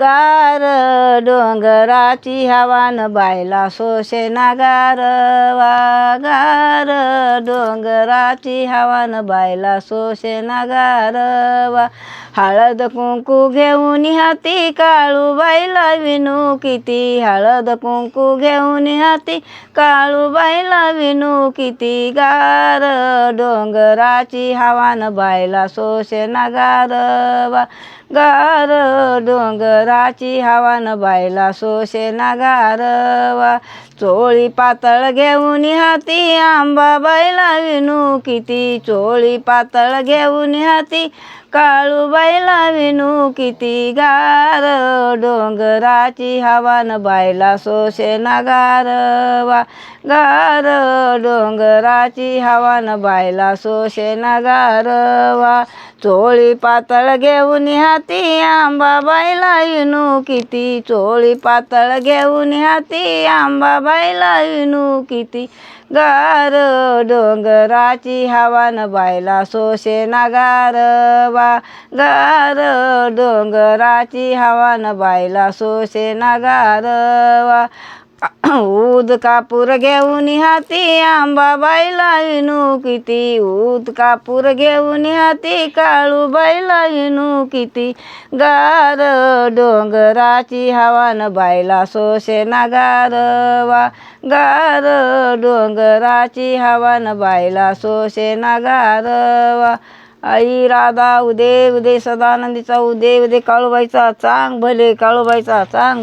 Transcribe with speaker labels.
Speaker 1: गार डोंगराची हवान बायला सोशे नागार गार डोंगराची हवान बायला सोशे नागार वा हळद कुंकू घेऊन हाती काळू बाईला विनू किती? हळद कुंकू घेऊन हाती काळू बाईला विनू किती? गार डोंगराची हवान बायला सोशे नागार गार डोंगराची हवान बायला सोशे नागार वा चोळी पातळ घेऊन हाती आंबा बायला विनू किती? चोळी पातळ घेऊन हाती काळूबाईला विनू किती गार डोंगराची हवान बायला सोशे गारवा वा गार डोंगराची हवान बायला सोशे गारवा वा चोळी पातळ घेऊन हाती आंबा इनू किती? चोळी पातळ घेऊन हाती आंबा इनू किती? गार डोंगराची हवान बायला सोशे नागार बा गार डोंगराची हवान बायला सोशे नागार वा. ऊद कापूर घेऊन हाती आंबाबाईला विनू किती? ऊद कापूर घेऊन हाती काळू बायला विनू किती? गार डोंगराची हवान बायला सोशे नागार वा गार डोंगराची हवान बायला सोशे नागार वा आई राधा उदे उदे सदानंदीचा उदे उदे काळूबाईचा चांग भले काळूबाईचा चांग